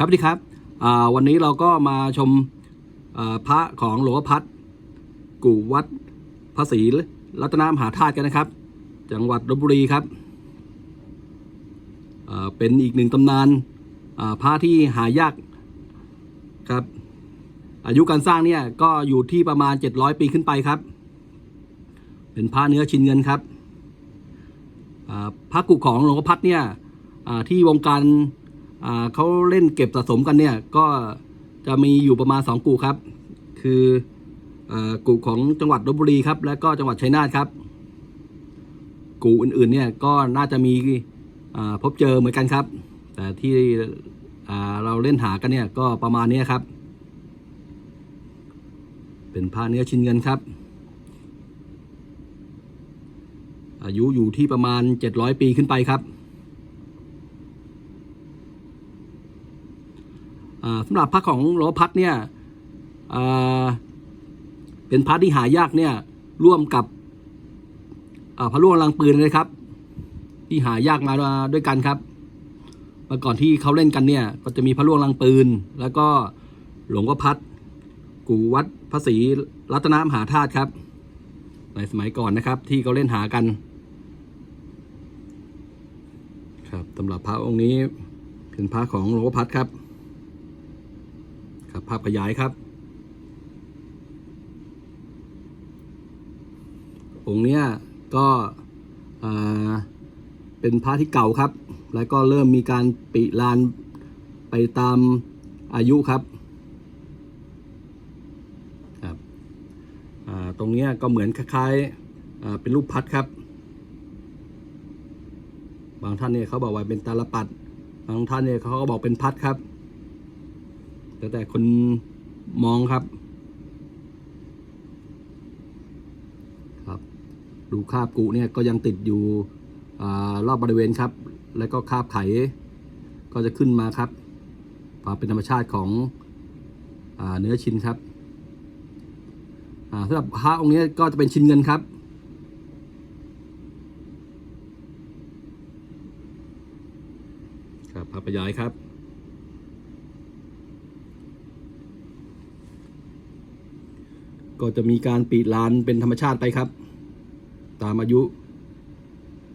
ครับดีครับวันนี้เราก็มาชมพระของหลวงพ่อพัดกู่วัดพระศรีรัตนมหาธาตุกันนะครับ จังหวัดลบบุรีครับเป็นอีกหนึ่งตำนานพระที่หายากครับ อายุการสร้างเนี่ยก็อยู่ที่ประมาณ 700 ปีขึ้นไปครับ เป็นพระเนื้อชิ้นเงินครับพระกุของหลวงพ่อพัดเนี่ยที่วงการ เขาเล่นเก็บสะสมกันเนี่ย ก็จะมีอยู่ประมาณ 2กูครับ คืออกูของจังหวัดลบบุรีครับ และก็จังหวัดชัยนาทครับกูอื่นๆ เนี่ยก็น่าจะมีพบเจอเหมือนกันครับ แต่ที่เราเล่นหากันเนี่ยก็ประมาณนี้ครับ เป็นผ้าเนื้อชิ้นเงินครับ อายุอยู่ที่ประมาณ 700 ปีขึ้นไปครับอ่า สำหรับพระของหลวงพ่อพัดเนี่ยเป็นพระที่หายากเนี่ยร่วมกับพระล่วงลังปืนเลยครับ ที่หายากมาด้วยกันครับเมื่อก่อนที่เขาเล่นกันเนี่ย ก็จะมีพระล่วงลังปืน แล้วก็หลวงพ่อพัดกูวัดพระศรีรัตนมหาธาตุครับในสมัยก่อนนะครับ ที่เขาเล่นหากัน ครับสำหรับพระองค์นี้เป็นพระของหลวงพ่อพัดครับ ครับภาพขยายครับ องค์เนี้ยก็เป็นพระที่เก่าครับ แล้วก็เริ่มมีการปิลานไปตามอายุครับครับตรงเนี้ยก็เหมือนคล้ายๆเป็นรูปพัดครับ บางท่านเนี่ยเขาบอกว่าเป็นตาลปัด บางท่านเนี่ยเขาก็บอกเป็นพัดครับ แล้วแต่คนมองครับ ครับ ดูคราบกุเนี่ยก็ยังติดอยู่อรอบบริเวณครับ แล้วก็คราบไข ก็จะขึ้นมาครับความเป็นธรรมชาติของอเนื้อชิ้นครับสำหรับพระองค์นี้ก็จะเป็นชิ้นเงินครับครับพระประยายครับ ก็จะมีการปีลานเป็นธรรมชาติไปครับ ตามอายุ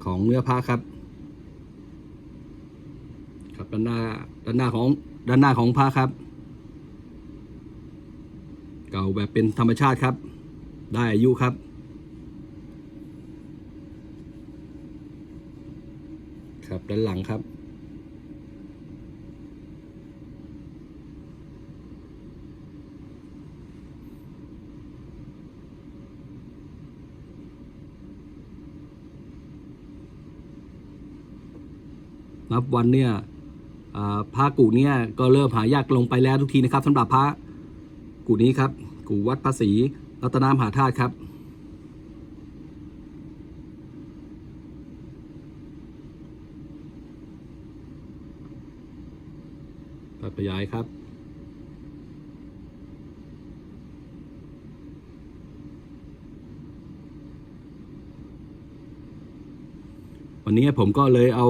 ของเนื้อผ้าครับ ครับด้านหน้าด้านหน้าของด้านหน้าของผ้าครับ เก่าแบบเป็นธรรมชาติครับ ได้อายุครับครับด้านหลังครับ นับวันเนี่ยพระกูเนี่ยก็เริ่มหายากลงไปแล้วทุกทีนะครับสำหรับพระกูนี้ครับ กูวัดภาษีรัตนามหาธาตุครับตัดขยายครับวันนี้ผมก็เลยเอา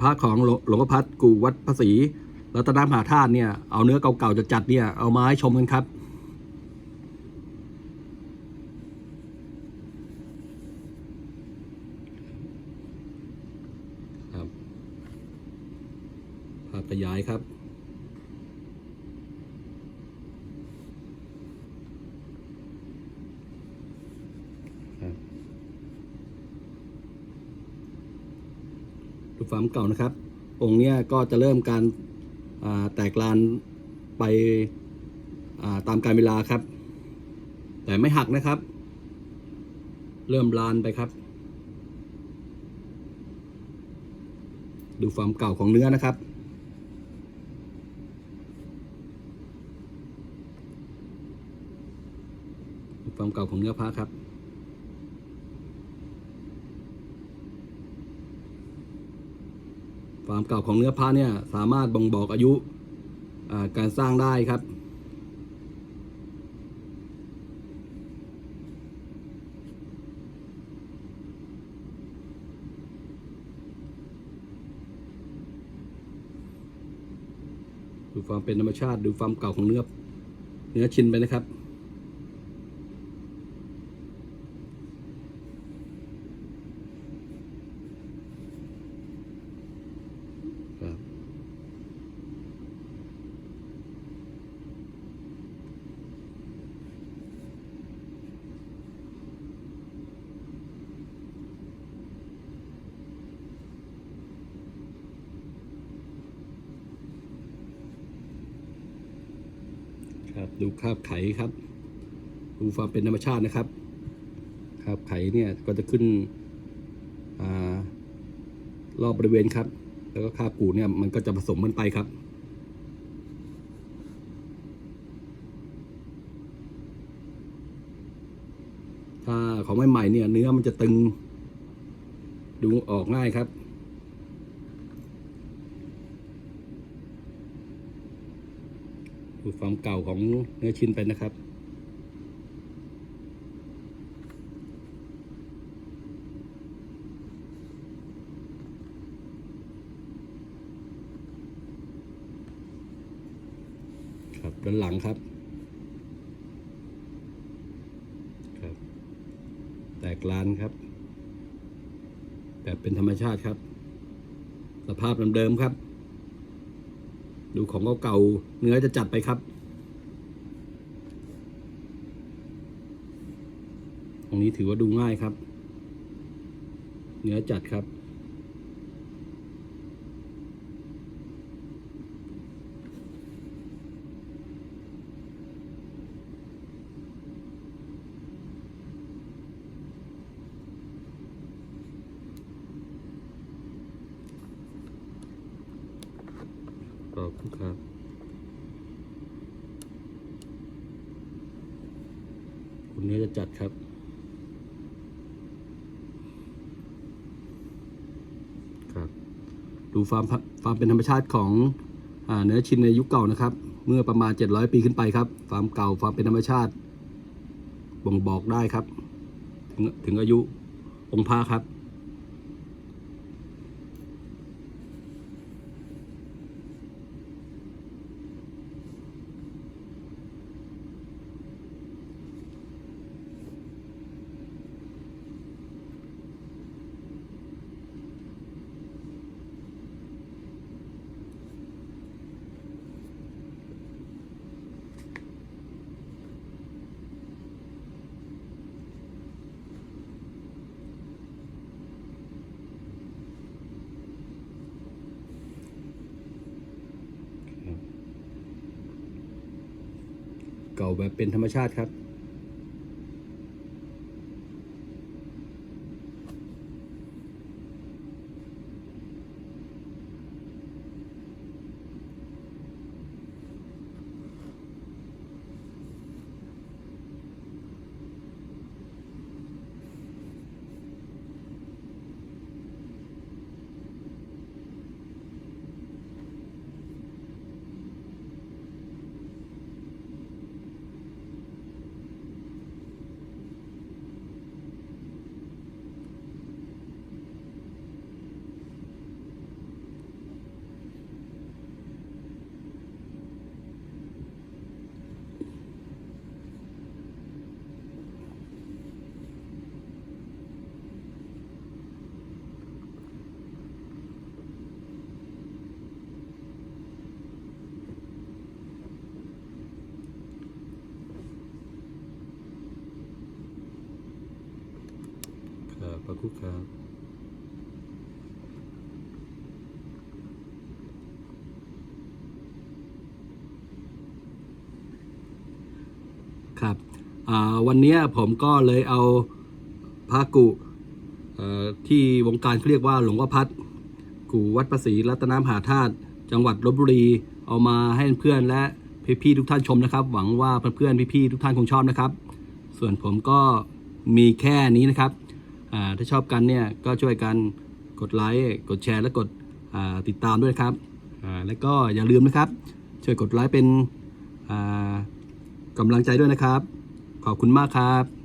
พระของหลวงพ่อพัดกูวัดพระศรีรัตนมหาธาตุเนี่ยเอาเนื้อเก่าๆจัดๆเนี่ยเอามาให้ชมกันครับ ภาพขยายครับ ครับ ดู ฟาร์มเก่านะครับ องค์เนี้ยก็จะเริ่มการแตกลานไปาตามการเวลาครับ แต่ไม่หักนะครับ เริ่มลานไปครับ ดูฟาร์มเก่าของเนื้อนะครับดูฟาร์มเก่าของเนื้อพระครับ ความเก่าของเนื้อผ้าเนี่ยสามารถบ่งบอกอายุาการสร้างได้ครับ ดูความเป็นธรรมชาติดูความเก่าของเนื้อเนื้อชิ้นไปนะครับ ครับ ดูคราบไขครับ ดูความเป็นธรรมชาตินะครับคราบไขเนี่ยก็จะขึ้นอรอบบริเวณครับ แล้วก็คราบกูเนี่ยมันก็จะผสมกันไปครับถ้าของใหม่ๆเนี่ยเนื้อมันจะตึงดูออกง่ายครับ ดูความเก่าของเนื้อชิ้นไปนะครับครับด้านหลังครับครับ แตกลานครับ แบบเป็นธรรมชาติครับ สภาพเดิมๆครับ ดูของเก่าๆเนื้อจะจัดไปครับ ตรงนี้ถือว่าดูง่ายครับ เนื้อจัดครับ ข อบคุณครับ คุณเนื้อจะจัดครับครับ ดูฟาร์มฟาร์มเป็นธรรมชาติของอเนื้อชิ้นในยุคเก่านะครับ เมื่อประมาณ 700 ปีขึ้นไปครับ ฟาร์มเก่าฟาร์มเป็นธรรมชาติ บ่งบอกได้ครับ ถึงถึงอายุองค์พระครับ เก่าแบบเป็นธรรมชาติครับ ค รับขอบคุณครับครับวันนี้ผมก็เลยเอาพระกุที่วงการเขาเรียกว่าหลวงพ่อพัดกูวัดประสีรัตนมหาธาตุจังหวัดลบบุรี เอามาให้เพื่อนและพี่ๆทุกท่านชมนะครับ หวังว่าเพื่อนๆพี่ๆทุกท่านคงชอบนะครับ ส่วนผมก็มีแค่นี้นะครับ ถ้าชอบกันเนี่ยก็ช่วยกันกดไลค์กดแชร์และกดติดตามด้วยครับแล้วก็อย่าลืมนะครับ ช่วยกดไลค์เป็นกำลังใจด้วยนะครับ ขอบคุณมากครับ